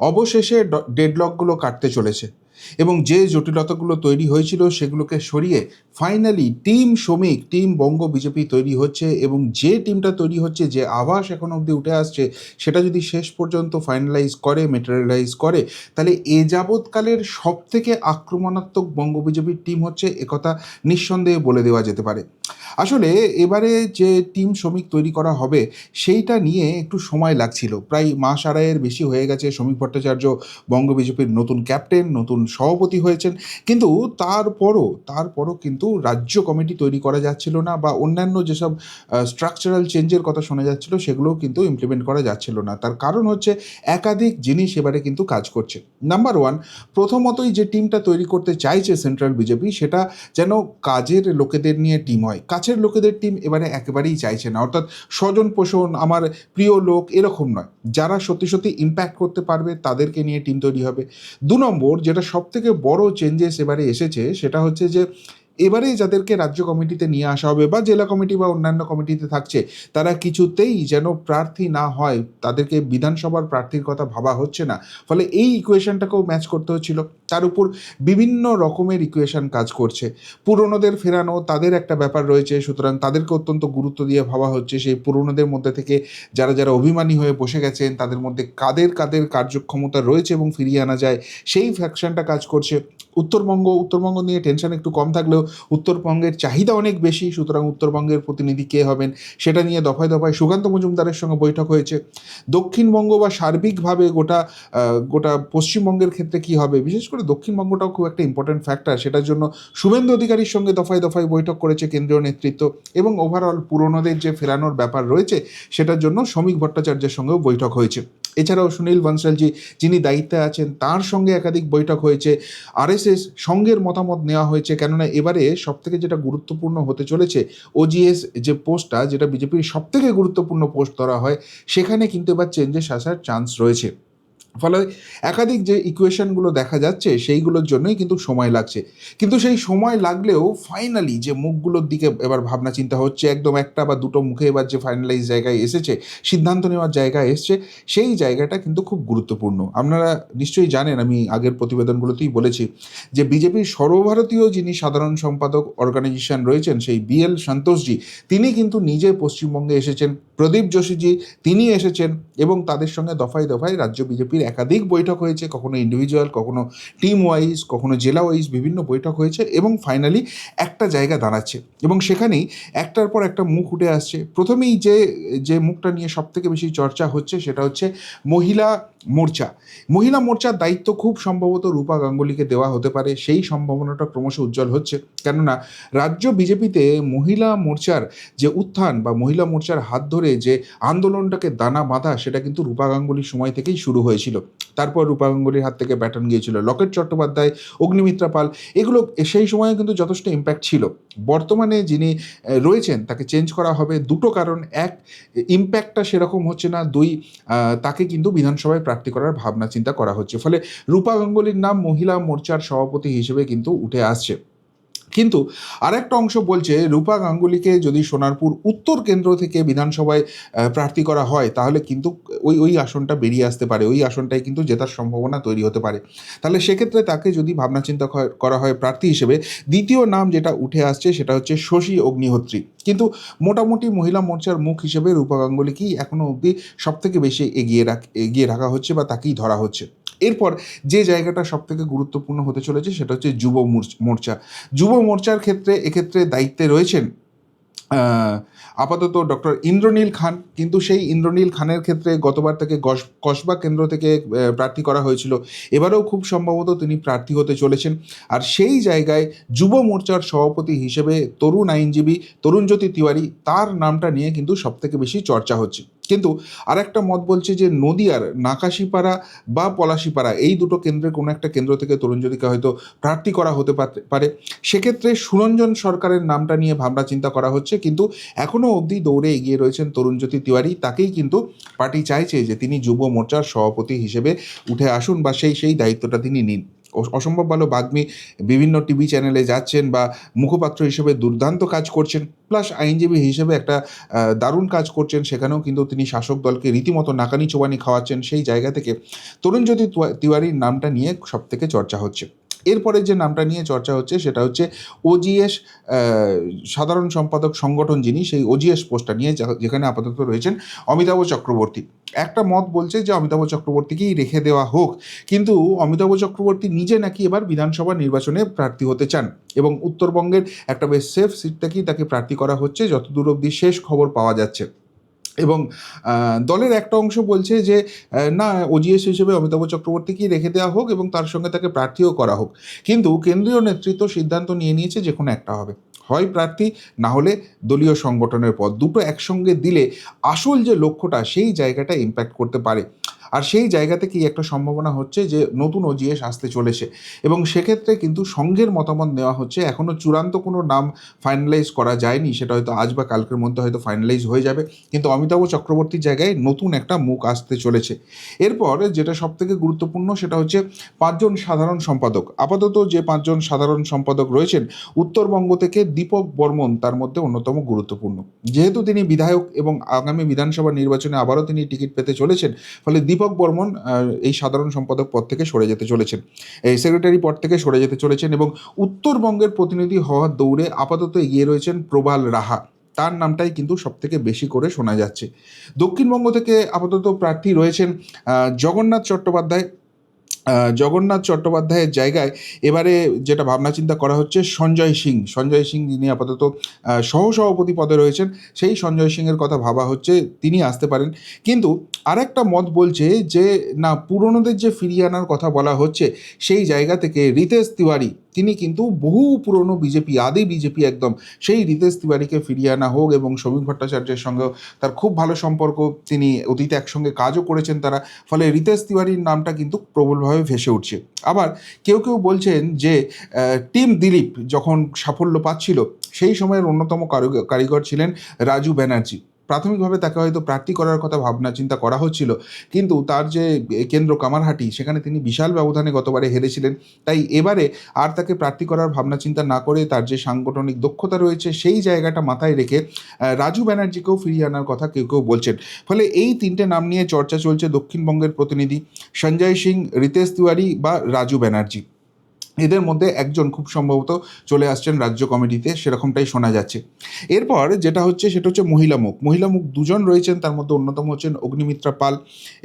অবশেষে ডেডলকগুলো কাটতে চলেছে। এবং যে জটিলতাগুলো তৈরি হয়েছিল সেগুলোকে সরিয়ে ফাইনালি টিম শ্রমিক টিম বঙ্গ বিজেপি তৈরি হচ্ছে এবং যে টিমটা তৈরি হচ্ছে, যে আভাস এখন অবধি উঠে আসছে, সেটা যদি শেষ পর্যন্ত ফাইনালাইজ করে মেটেরিয়ালাইজ করে, তাহলে এ যাবৎকালের সব থেকে আক্রমণাত্মক বঙ্গ বিজেপির টিম হচ্ছে একথা নিঃসন্দেহে বলে দেওয়া যেতে পারে। আসলে এবারে যে টিম শ্রমিক তৈরি করা হবে, সেইটা নিয়ে একটু সময় লাগছিল। প্রায় মাস আড়াইয়ের বেশি হয়ে গেছে শ্রমিক ভট্টাচার্য বঙ্গ বিজেপির নতুন ক্যাপ্টেন নতুন সভাপতি হয়েছেন। কিন্তু তারপরও তারপরও কিন্তু রাজ্য কমিটি তৈরি করা যাচ্ছিল না বা অন্যান্য যেসব স্ট্রাকচারাল চেঞ্জের কথা শোনা যাচ্ছিল, সেগুলোও কিন্তু ইমপ্লিমেন্ট করা যাচ্ছিল না। তার কারণ হচ্ছে একাধিক জিনিস এবারে কিন্তু কাজ করছে। নাম্বার ওয়ান প্রথমতই যে টিমটা তৈরি করতে চাইছে সেন্ট্রাল বিজেপি সেটা যেন কাজের লোকেদের নিয়ে টিম হয়। কাছের লোকেদের টিম এবারে একেবারেই চাইছে না। অর্থাৎ স্বজন পোষণ, আমার প্রিয় লোক এরকম নয়। যারা সত্যি সত্যি ইম্প্যাক্ট করতে পারবে, তাদেরকে নিয়ে টিম তৈরি হবে। দু নম্বর, যেটা সব থেকে বড় চেঞ্জেস এবারে এসেছে সেটা হচ্ছে যে এবারে যাদেরকে রাজ্য কমিটিতে নিয়ে আসা হবে বা জেলা কমিটি বা অন্যান্য কমিটিতে থাকছে, তারা কিছুতেই যেন প্রার্থী না হয়, তাদেরকে বিধানসভার প্রার্থীর কথা ভাবা হচ্ছে না। ফলে এই ইকুয়েশনটাকেও ম্যাচ করতে হচ্ছিল। তার উপর বিভিন্ন রকমের ইকুয়েশন কাজ করছে। পুরনোদের ফেরানো তাদের একটা ব্যাপার রয়েছে, সুতরাং তাদেরকে অত্যন্ত গুরুত্ব দিয়ে ভাবা হচ্ছে। সেই পুরনোদের মধ্যে থেকে যারা যারা অভিমানী হয়ে বসে গেছেন, তাদের মধ্যে কাদের কাদের কার্যক্ষমতা রয়েছে এবং ফিরিয়ে আনা যায়, সেই ফ্যাকশনটা কাজ করছে। উত্তরবঙ্গ উত্তরবঙ্গ নিয়ে টেনশন একটু কম থাকলেও উত্তরবঙ্গের চাহিদা অনেক বেশি, সুতরাং উত্তরবঙ্গের প্রতিনিধি কে হবেন সেটা নিয়ে দফায় দফায় সুকান্ত মজুমদারের সঙ্গে বৈঠক হয়েছে। দক্ষিণবঙ্গ বা সার্বিকভাবে গোটা গোটা পশ্চিমবঙ্গের ক্ষেত্রে কি হবে? বিশেষ করে দক্ষিণবঙ্গটাও খুব একটা ইম্পর্টেন্ট ফ্যাক্টর সেটার জন্য শুভেন্দু অধিকারীর সঙ্গে দফায় দফায় বৈঠক করেছে কেন্দ্রীয় নেতৃত্ব এবং ওভারঅল পুরনোদের যে ফেরানোর ব্যাপার রয়েছে, সেটার জন্য শ্রমিক ভট্টাচার্যের সঙ্গেও বৈঠক হয়েছে। এছাড়াও সুনীল বনসালজি যিনি দায়িত্বে আছেন, তার সঙ্গে একাধিক বৈঠক হয়েছে। আরএসএস সঙ্গের মতামত নেওয়া হয়েছে, কেননা এবারে সবথেকে যেটা গুরুত্বপূর্ণ হতে চলেছে, ওজিএস যে পোস্টটা, যেটা বিজেপির সবথেকে গুরুত্বপূর্ণ পোস্ট ধরা হয়, সেখানে কিন্তু এবার চেঞ্জেস আসার চান্স রয়েছে। ফলে একাধিক যে ইকুয়েশনগুলো দেখা যাচ্ছে, সেইগুলোর জন্যই কিন্তু সময় লাগছে। কিন্তু সেই সময় লাগলেও ফাইনালি যে মুখগুলোর দিকে এবার ভাবনা চিন্তা হচ্ছে, একদম একটা বা দুটো মুখে এবার যে ফাইনালাইজ জায়গায় এসেছে, সিদ্ধান্ত নেওয়ার জায়গায় এসছে, সেই জায়গাটা কিন্তু খুব গুরুত্বপূর্ণ। আপনারা নিশ্চয়ই জানেন, আমি আগের প্রতিবেদনগুলোতেই বলেছি যে বিজেপির সর্বভারতীয় যিনি সাধারণ সম্পাদক অর্গানাইজেশন রয়েছেন, সেই বিএল সন্তোষজি, তিনি কিন্তু নিজে পশ্চিমবঙ্গে এসেছেন। প্রদীপ যোশীজি তিনি এসেছেন এবং তাদের সঙ্গে দফায় দফায় রাজ্য বিজেপির একাধিক বৈঠক হয়েছে, কখনো ইন্ডিভিজুয়াল কখনো টিম ওয়াইজ কখনো জেলা ওয়াইজ বিভিন্ন বৈঠক হয়েছে এবং ফাইনালি একটা জায়গা দাঁড়াচ্ছে এবং সেখানেই একটার পর একটা মুখ উঠে আসছে। প্রথমেই যে যে মুখটা নিয়ে সব থেকে বেশি চর্চা হচ্ছে সেটা হচ্ছে মহিলা মোর্চা। মহিলা মোর্চার দায়িত্ব খুব সম্ভবত রূপা গাঙ্গুলিকে দেওয়া হতে পারে। সেই সম্ভাবনাটা ক্রমশ উজ্জ্বল হচ্ছে। কেননা রাজ্য বিজেপিতে মহিলা মোর্চার যে উত্থান বা মহিলা মোর্চার হাত ধরে যে আন্দোলনটাকে দানা বাঁধা, সেটা কিন্তু রূপা গাঙ্গুলির সময় থেকেই শুরু হয়েছিল। তারপর রূপা গাঙ্গুলির হাত থেকে ব্যাটন গিয়েছিল। লকেট চট্টোপাধ্যায়, অগ্নিমিত্রা পাল, এগুলো সেই সময়ে কিন্তু যথেষ্ট ইম্প্যাক্ট ছিল। বর্তমানে যিনি রয়েছেন, তাকে চেঞ্জ করা হবে। দুটো কারণ। এক ইম্প্যাক্টটা সেরকম হচ্ছে না। দুই তাকে কিন্তু বিধানসভায় প্রার্থী করার ভাবনা, চিন্তা করা হচ্ছে। ফলে রূপা গাঙ্গুলির নাম মহিলা মোর্চার সভাপতি হিসেবে কিন্তু উঠে আসছে। কিন্তু আরেকটা অংশ বলছে, রূপা গাঙ্গুলিকে যদি সোনারপুর উত্তর কেন্দ্র থেকে বিধানসভায় প্রার্থী করা হয়, তাহলে কিন্তু ওই ওই আসনটা বেরিয়ে আসতে পারে। ওই আসনটায় কিন্তু জেতার সম্ভাবনা তৈরি হতে পারে। তাহলে সেক্ষেত্রে তাকে যদি ভাবনা চিন্তা করা হয় প্রার্থী হিসেবে, দ্বিতীয় নাম যেটা উঠে আসছে সেটা হচ্ছে শশী অগ্নিহোত্রী। কিন্তু মোটামুটি মহিলা মোর্চার মুখ হিসেবে রূপা গাঙ্গুলিকেই এখনও অবধি সবথেকে বেশি এগিয়ে রাখ, এগিয়ে রাখা হচ্ছে বা তাকেই ধরা হচ্ছে। এরপর যে জায়গাটা সব থেকে গুরুত্বপূর্ণ হতে চলেছে সেটা হচ্ছে যুব মোর্চ- যুব মোর্চার ক্ষেত্রে, এক্ষেত্রে দায়িত্বে রয়েছেন আপাতত ডক্টর ইন্দ্রনীল খান। কিন্তু সেই ইন্দ্রনীল খানের ক্ষেত্রে গতবার গস- কসবা কেন্দ্র থেকে প্রার্থী করা হয়েছিল। এবারেও খুব সম্ভবত তিনি প্রার্থী হতে চলেছেন। আর সেই জায়গায় যুব মোর্চার সভাপতি হিসেবে তরুণ আইনজীবী তরুণজ্যোতি তিওয়ারি, তার নামটা নিয়ে কিন্তু সবথেকে বেশি চর্চা হচ্ছে। কিন্তু আরেকটা মত বলছে যে নদিয়ার নাকাশিপাড়া বা পলাশিপাড়া, এই দুটো কেন্দ্রের কোনো একটা কেন্দ্র থেকে তরুণজ্যোতিকে হয়তো প্রার্থী করা হতে পারে। সেক্ষেত্রে সুরঞ্জন সরকারের নামটা নিয়ে ভাবনা চিন্তা করা হচ্ছে, কিন্তু এখনও অবধি দৌড়ে এগিয়ে রয়েছেন তরুণজ্যোতি তিওয়ারি। তাকেই কিন্তু পার্টি চাইছে যে তিনি যুব মোর্চার সভাপতি হিসেবে উঠে আসুন বা সেই সেই দায়িত্বটা তিনি নিন। অসম্ভব ভালো বাগ্মী বিভিন্ন টিভি চ্যানেলে যাচ্ছেন বা মুখপাত্র হিসেবে দুর্দান্ত কাজ করছেন প্লাস আইনজীবী হিসেবে একটা দারুণ কাজ করছেন, সেখানেও কিন্তু তিনি শাসক দলকে রীতিমতো নাকানি চোবানি খাওয়াচ্ছেন, সেই জায়গা থেকে তরুণ জ্যোতি তিওয়ারির নামটা নিয়ে সব থেকে চর্চা হচ্ছে। এরপরে যে নামটা নিয়ে চর্চা হচ্ছে সেটা হচ্ছে ওজিএস সাধারণ সম্পাদক সংগঠন যিনি, সেই ওজিএস পোস্টটা নিয়ে যেখানে আপাতত রয়েছেন অমিতাভ চক্রবর্তী। একটা মত বলছে যে অমিতাভ চক্রবর্তীকেই রেখে দেওয়া হোক, কিন্তু অমিতাভ চক্রবর্তী নিজে নাকি এবার বিধানসভা নির্বাচনে প্রার্থী হতে চান এবং উত্তরবঙ্গের একটা বেশ সেফ সিট থেকেই তাকে প্রার্থী করা হচ্ছে, যতদূর অবধি শেষ খবর পাওয়া যাচ্ছে। এবং দলের একটা অংশ বলছে যে না ওজিএস হিসেবে অমিতাভ চক্রবর্তীকেই রেখে দেওয়া হোক এবং তার সঙ্গে তাকে প্রার্থীও করা হোক। কিন্তু কেন্দ্রীয় নেতৃত্ব সিদ্ধান্ত নিয়ে নিয়েছে যে কোনো একটা হবে। হয় প্রার্থী, না হলে দলীয় সংগঠনের পদ। দুটো একসঙ্গে দিলে আসল যে লক্ষ্যটা, সেই জায়গাটা ইম্প্যাক্ট করতে পারে। আর সেই জায়গা থেকেই একটা সম্ভাবনা হচ্ছে যে নতুন ওজিএস আসতে চলেছে। এবং সেক্ষেত্রে কিন্তু সংঘের মতামত নেওয়া হচ্ছে। এখনও চূড়ান্ত কোনো নাম ফাইনালাইজ করা যায়নি। সেটা হয়তো আজ বা কালকের মধ্যে হয়তো ফাইনালাইজ হয়ে যাবে। কিন্তু অমিতাভ চক্রবর্তীর জায়গায় নতুন একটা মুখ আসতে চলেছে। এরপর যেটা সব থেকে গুরুত্বপূর্ণ সেটা হচ্ছে পাঁচজন সাধারণ সম্পাদক। আপাতত যে পাঁচজন সাধারণ সম্পাদক রয়েছেন, উত্তরবঙ্গ থেকে দীপক বর্মন তার মধ্যে অন্যতম গুরুত্বপূর্ণ। যেহেতু তিনি বিধায়ক এবং আগামী বিধানসভা নির্বাচনে আবারও তিনি টিকিট পেতে চলেছেন, ফলে দীপক বর্মন এই সাধারণ সম্পাদক পদ থেকে সরে যেতে চলেছেন। এই সেক্রেটারি পদ থেকে সরে যেতে চলেছেন এবং উত্তরবঙ্গের প্রতিনিধি হওয়ার দৌড়ে আপাতত এগিয়ে রয়েছেন প্রবাল রাহা। তার নামটাই কিন্তু সব থেকে বেশি করে শোনা যাচ্ছে। দক্ষিণবঙ্গ থেকে আপাতত প্রার্থী রয়েছেন জগন্নাথ চট্টোপাধ্যায়। জগন্নাথ চট্টোপাধ্যায়ের জায়গায় এবারে যেটা ভাবনা চিন্তা করা হচ্ছে সঞ্জয় সিং। সঞ্জয় সিং যিনি আপাতত সহসভাপতি পদে রয়েছেন, সেই সঞ্জয় সিংয়ের কথা ভাবা হচ্ছে, তিনি আসতে পারেন। কিন্তু আরেকটা মত বলছে যে, না, পুরনোদের যে ফিরিয়ে আনার কথা বলা হচ্ছে, সেই জায়গা থেকে রিতেশ তিওয়ারি তিনি কিন্তু বহু পুরনো বিজেপি, আদি বিজেপি একদম, সেই রিতেশ তিওয়ারিকে ফিরিয়ে আনা হোক এবং সমীর ভট্টাচার্যের সঙ্গেও তার খুব ভালো সম্পর্ক তিনি অতীতে একসঙ্গে কাজও করেছেন তারা, ফলে রিতেশ তিওয়ারির নামটা কিন্তু প্রবলভাবে ভেসে উঠছে। আবার কেউ কেউ বলছেন যে টিম দিলীপ যখন সাফল্য পাচ্ছিল, সেই সময়ের অন্যতম কারিগর ছিলেন রাজু ব্যানার্জি। প্রাথমিকভাবে তাকে হয়তো প্রার্থী করার কথা ভাবনা চিন্তা করা হচ্ছিল, কিন্তু তার যে কেন্দ্র কামারহাটি, সেখানে তিনি বিশাল ব্যবধানে গতবারে হেরেছিলেন। তাই এবারে আর তাকে প্রার্থী করার ভাবনা চিন্তা না করে তার যে সাংগঠনিক দক্ষতা রয়েছে, সেই জায়গাটা মাথায় রেখে রাজু ব্যানার্জিকেও ফিরিয়ে আনার কথা কেউ কেউ বলছেন। ফলে এই তিনটে নাম নিয়ে চর্চা চলছে দক্ষিণবঙ্গের প্রতিনিধি সঞ্জয় সিং, রিতেশ তিওয়ারি বা রাজু ব্যানার্জি। এদের মধ্যে একজন খুব সম্ভবত চলে আসছেন রাজ্য কমিটিতে, সেরকমটাই শোনা যাচ্ছে। এরপর যেটা হচ্ছে, সেটা হচ্ছে মহিলা মুখ। মহিলা মুখ দুজন রয়েছেন, তার মধ্যে অন্যতম হচ্ছেন অগ্নিমিত্রা পাল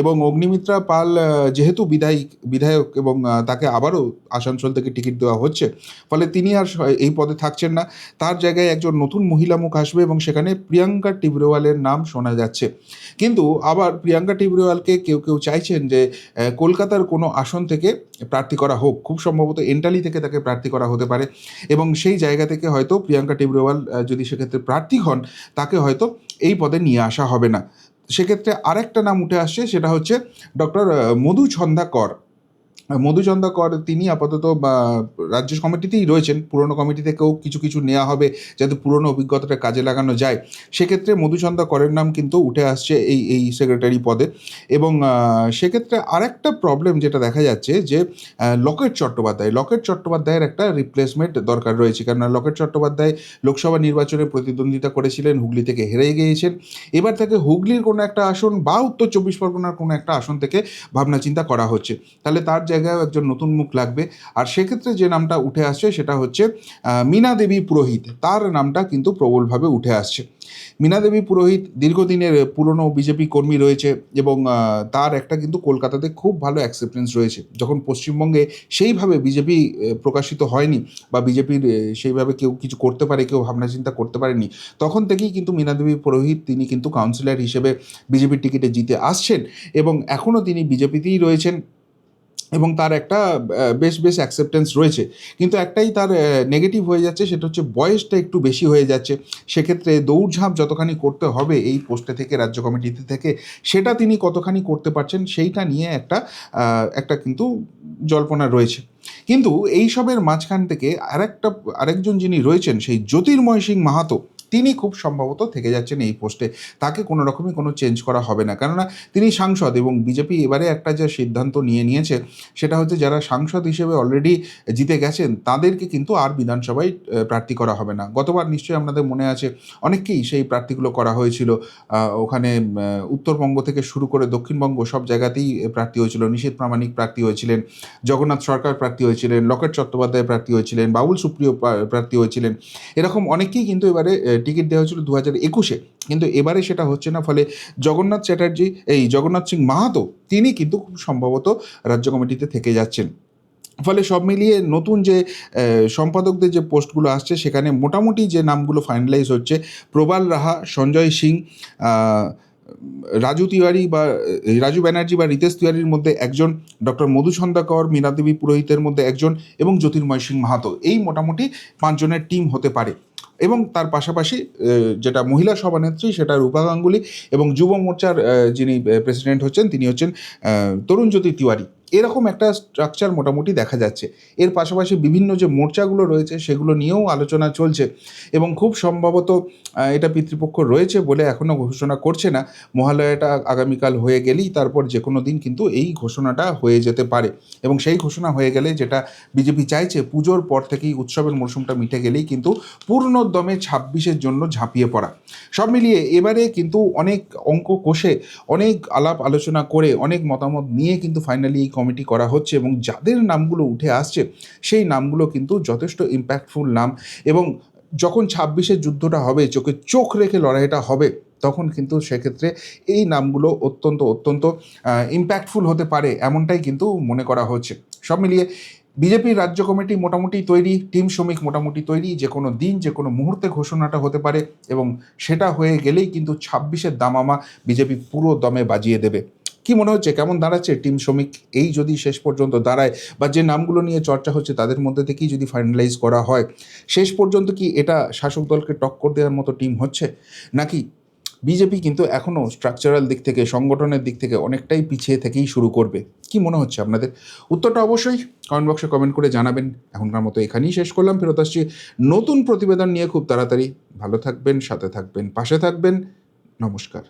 এবং অগ্নিমিত্রা পাল যেহেতু বিধায়ক বিধায়ক এবং তাকে আবারও আসানসোল থেকে টিকিট দেওয়া হচ্ছে, ফলে তিনি আর এই পদে থাকছেন না। তার জায়গায় একজন নতুন মহিলা মুখ আসবে এবং সেখানে প্রিয়াঙ্কা টিবরেওয়ালের নাম শোনা যাচ্ছে। কিন্তু আবার প্রিয়াঙ্কা টিবরেওয়ালকে কেউ কেউ চাইছেন যে কলকাতার কোনো আসন থেকে প্রার্থী করা হোক। খুব সম্ভবত এন্টালি থেকে তাকে প্রার্থী করা হতে পারে। এবং সেই জায়গা থেকে হয়তো প্রিয়াঙ্কা টিবরেওয়াল যদি সেক্ষেত্রে প্রার্থী হন, তাকে হয়তো এই পদে নিয়ে আসা হবে না। সেক্ষেত্রে আরেকটা নাম উঠে আসছে, সেটা হচ্ছে ডক্টর মধু ছন্দা কর মধুচন্দা কর তিনি আপাতত রাজ্য কমিটিতেই রয়েছেন। পুরনো কমিটি থেকেও কিছু কিছু নেওয়া হবে যাতে পুরনো অভিজ্ঞতাটা কাজে লাগানো যায়। সেক্ষেত্রে মধুচন্দা করের নাম কিন্তু উঠে আসছে এই এই সেক্রেটারি পদে। এবং সেক্ষেত্রে আরেকটা প্রবলেম যেটা দেখা যাচ্ছে যে লকেট চট্টোপাধ্যায়, লকেট চট্টোপাধ্যায়ের একটা রিপ্লেসমেন্ট দরকার রয়েছে। কেননা লকেট চট্টোপাধ্যায় লোকসভা নির্বাচনে প্রতিদ্বন্দ্বিতা করেছিলেন, হুগলি থেকে হেরে গিয়েছেন। এবার থেকে হুগলির কোনো একটা আসন বা উত্তর চব্বিশ পরগনার কোনো একটা আসন থেকে ভাবনা চিন্তা করা হচ্ছে। তাহলে তার জায়গায় একজন নতুন মুখ লাগবে। আর সেক্ষেত্রে যে নামটা উঠে আসছে সেটা হচ্ছে মীনা দেবী পুরোহিত। তার নামটা কিন্তু প্রবলভাবে উঠে আসছে। মীনা দেবী পুরোহিত দীর্ঘদিনের পুরনো বিজেপি কর্মী রয়েছে এবং তার একটা কিন্তু কলকাতাতে খুব ভালো অ্যাকসেপ্টেন্স রয়েছে। যখন পশ্চিমবঙ্গে সেইভাবে বিজেপি প্রকাশিত হয়নি বা বিজেপির সেইভাবে কেউ কিছু করতে পারে, কেউ ভাবনা চিন্তা করতে পারেনি, তখন থেকেই কিন্তু মীনা দেবী পুরোহিত তিনি কিন্তু কাউন্সিলর হিসেবে বিজেপির টিকিটে জিতে আসছেন এবং এখনও তিনি বিজেপিতেই রয়েছেন। এবং তার একটা বেশ বেশ অ্যাকসেপ্টেন্স রয়েছে। কিন্তু একটাই তার নেগেটিভ হয়ে যাচ্ছে, সেটা হচ্ছে বয়সটা একটু বেশি হয়ে যাচ্ছে। সেক্ষেত্রে দৌড়ঝাঁপ যতখানি করতে হবে এই পোস্টে থেকে, রাজ্য কমিটিতে থেকে, সেটা তিনি কতখানি করতে পারছেন, সেইটা নিয়ে একটা একটা কিন্তু জল্পনা রয়েছে। কিন্তু এই সবের মাঝখান থেকে আরেকটা, আরেকজন যিনি রয়েছেন, সেই জ্যোতির্ময় সিং মাহাতো তিনি খুব সম্ভবত থেকে যাচ্ছেন এই পোস্টে। তাকে কোনো রকমই কোনো চেঞ্জ করা হবে না। কেননা তিনি সাংসদ এবং বিজেপি এবারে একটা যে সিদ্ধান্ত নিয়ে নিয়েছে, সেটা হচ্ছে যারা সাংসদ হিসেবে অলরেডি জিতে গেছেন, তাদেরকে কিন্তু আর বিধানসভায় প্রার্থী করা হবে না। গতবার নিশ্চয়ই আপনাদের মনে আছে, অনেককেই সেই প্রার্থীগুলো করা হয়েছিল। ওখানে উত্তরবঙ্গ থেকে শুরু করে দক্ষিণবঙ্গ সব জায়গাতেই প্রার্থী হয়েছিল। নিষেধ প্রামাণিক প্রার্থী হয়েছিলেন, জগন্নাথ সরকার প্রার্থী হয়েছিলেন, লকেট চট্টোপাধ্যায় প্রার্থী হয়েছিলেন বাবুল সুপ্রিয় প্রার্থী হয়েছিলেন। এরকম অনেকেই কিন্তু এবারে টিকিট দেওয়া হয়েছিল দু হাজার একুশে। কিন্তু এবারে সেটা হচ্ছে না, ফলে জগন্নাথ চ্যাটার্জি, এই জগন্নাথ সিং মাহাতো, তিনি কিন্তু খুব সম্ভবত রাজ্য কমিটিতে থেকে যাচ্ছেন। ফলে সব মিলিয়ে নতুন যে সম্পাদকদের যে পোস্টগুলো আসছে, সেখানে মোটামুটি যে নামগুলো ফাইনালাইজ হচ্ছে, প্রবাল রাহা, সঞ্জয় সিং রাজু তিওয়ারি বা রাজু ব্যানার্জি বা রিতেশ তিওয়ারির মধ্যে একজন, ডক্টর মধুছন্দাকর মীনাদেবী পুরোহিতের মধ্যে একজন এবং জ্যোতির্ময় সিং মাহাতো। এই মোটামুটি পাঁচজনের টিম হতে পারে। এবং তার পাশাপাশি যেটা মহিলা সভানেত্রী, সেটা রূপা গাঙ্গুলি এবং যুব মোর্চার যিনি প্রেসিডেন্ট হচ্ছেন, তিনি হচ্ছেন তরুণজ্যোতি তরুণ জ্যোতি তিওয়ারি। এরকম একটা স্ট্রাকচার মোটামুটি দেখা যাচ্ছে। এর পাশাপাশি বিভিন্ন যে মোর্চাগুলো রয়েছে, সেগুলো নিয়েও আলোচনা চলছে এবং খুব সম্ভবত এটা পিতৃপক্ষ রয়েছে বলে এখনও ঘোষণা করছে না। মহালয়াটা আগামীকাল হয়ে গেলেই তারপর যে কোনো দিন কিন্তু এই ঘোষণাটা হয়ে যেতে পারে এবং সেই ঘোষণা হয়ে গেলে যেটা বিজেপি চাইছে, পুজোর পর থেকেই উৎসবের মরশুমটা মিটে গেলেই কিন্তু পূর্ণোদ্যমে ছাব্বিশের জন্য ঝাঁপিয়ে পড়া। সব মিলিয়ে এবারে কিন্তু অনেক অঙ্ক কষে অনেক আলাপ আলোচনা করে, অনেক মতামত নিয়ে কিন্তু ফাইনালি এই কমিটি করা হচ্ছে এবং যাদের নামগুলো উঠে আসছে, সেই নামগুলো কিন্তু যথেষ্ট ইম্প্যাক্টফুল নাম এবং যখন ছাব্বিশের যুদ্ধটা হবে, চোখে চোখ রেখে লড়াইটা হবে, তখন কিন্তু সেক্ষেত্রে এই নামগুলো অত্যন্ত অত্যন্ত ইম্প্যাক্টফুল হতে পারে এমনটাই কিন্তু মনে করা হচ্ছে। সব মিলিয়ে বিজেপির রাজ্য কমিটি মোটামুটি তৈরি, টিম শ্রমিক মোটামুটি তৈরি, যে কোনো দিন, যে কোনো মুহূর্তে ঘোষণাটা হতে পারে এবং সেটা হয়ে গেলেই কিন্তু ছাব্বিশের দামামা বিজেপি পুরো দমে বাজিয়ে দেবে। কি মনে হচ্ছে? কেমন দাঁড়াচ্ছে? টিম শ্রমিক এই যদি শেষ পর্যন্ত দাঁড়ায় বা যে নামগুলো নিয়ে চর্চা হচ্ছে তাদের মধ্যে থেকেই যদি ফাইনালাইজ করা হয়, শেষ পর্যন্ত কি এটা শাসক দলকে টক্কর দেওয়ার মতো টিম হচ্ছে? নাকি বিজেপি কিন্তু এখনও স্ট্রাকচারাল দিক থেকে, সংগঠনের দিক থেকে অনেকটাই পিছিয়ে থেকেই শুরু করবে? কি মনে হচ্ছে আপনাদের? উত্তরটা অবশ্যই কমেন্ট বক্সে কমেন্ট করে জানাবেন। এখনকার মতো এখানেই শেষ করলাম। ফেরত আসছি নতুন প্রতিবেদন নিয়ে খুব তাড়াতাড়ি। ভালো থাকবেন, সাথে থাকবেন, পাশে থাকবেন। নমস্কার।